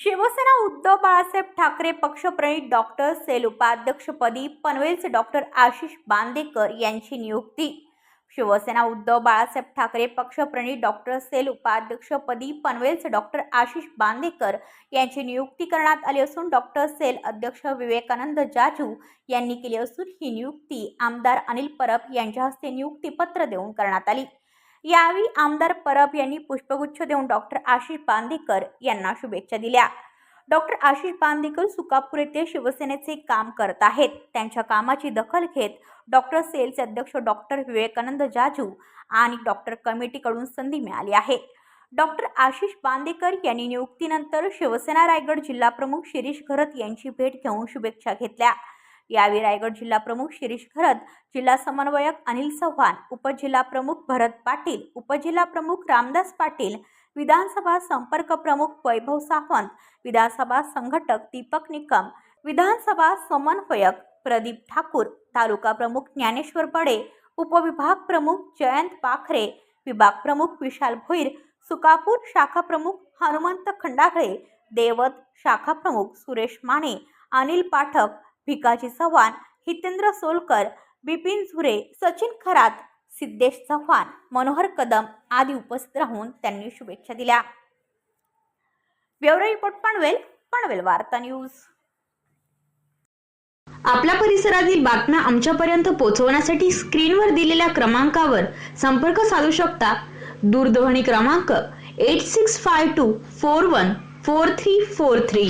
शिवसेना उद्धव बाळासाहेब ठाकरे पक्षप्रणित doctor cell उपाध्यक्षपदी पनवेलचे डॉक्टर आशिष बांदेकर यांची नियुक्ती. शिवसेना उद्धव बाळासाहेब ठाकरे पक्षप्रणित डॉक्टर सेल उपाध्यक्षपदी पनवेलचे डॉक्टर आशिष बांदेकर यांची नियुक्ती करण्यात आली असून डॉक्टर सेल अध्यक्ष विवेकानंद जाजू यांनी केली असून ही नियुक्ती आमदार अनिल परब यांच्या हस्ते नियुक्तीपत्र देऊन करण्यात आली. यावेळी आमदार परब यांनी पुष्पगुच्छ देऊन डॉक्टर आशिष बांदेकर यांना शुभेच्छा दिल्या. डॉक्टर आशिष बांदेकर सुकापूर येथे शिवसेनेचे काम करत आहेत. त्यांच्या कामाची दखल घेत डॉक्टर सेलचे अध्यक्ष डॉक्टर विवेकानंद जाजू आणि डॉक्टर कमिटीकडून संधी मिळाली आहे. डॉक्टर आशिष बांदेकर यांनी नियुक्तीनंतर शिवसेना रायगड जिल्हाप्रमुख शिरीष घरत यांची भेट घेऊन शुभेच्छा घेतल्या. यावेळी रायगड जिल्हा प्रमुख शिरीष घरत जिल्हा समन्वयक अनिल चव्हाण उपजिल्हा प्रमुख भरत पाटील उपजिल्हा प्रमुख रामदास पाटील विधानसभा संपर्क प्रमुख वैभव सावंत विधानसभा संघटक दीपक निकम विधानसभा समन्वयक प्रदीप ठाकूर तालुका प्रमुख ज्ञानेश्वर बडे उपविभाग प्रमुख जयंत पाखरे विभाग प्रमुख विशाल भोईर सुकापूर शाखा प्रमुख हनुमंत खंडागळे देवत शाखा प्रमुख सुरेश माने अनिल पाठक भिकाजी चव्हाण हितेंद्र सोलकर बिपिन झुरे सचिन खरात सिद्धेश चव्हाण मनोहर कदम आदी उपस्थित राहून त्यांनी शुभेच्छा दिल्या. ब्युरो रिपोर्ट पनवेल पनवेल वार्ता न्यूज. आपल्या परिसरातील बातम्या आमच्यापर्यंत पोहोचवण्यासाठी स्क्रीनवर दिलेल्या क्रमांकावर संपर्क साधू शकता. दूरध्वनी क्रमांक eight six five two four one four three four three